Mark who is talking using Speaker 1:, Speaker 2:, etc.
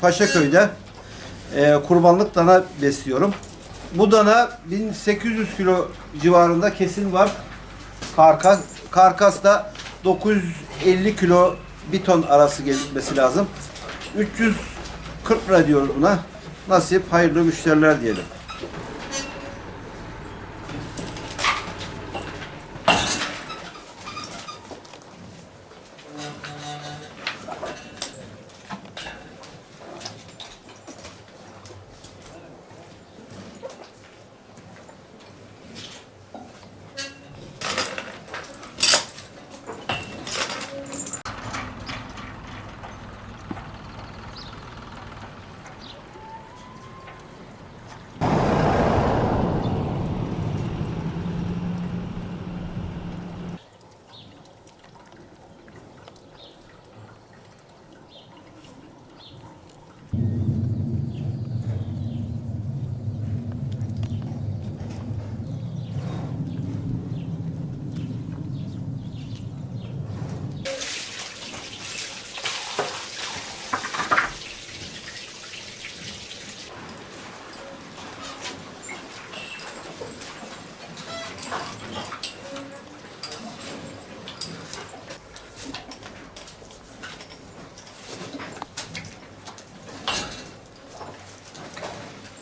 Speaker 1: Paşaköy'de e, kurbanlık dana besliyorum. Bu dana 1800 kilo civarında kesin var. Karkas, karkas da 950 kilo bir ton arası gelmesi lazım. 340 lira diyoruz buna. Nasip hayırlı müşteriler diyelim.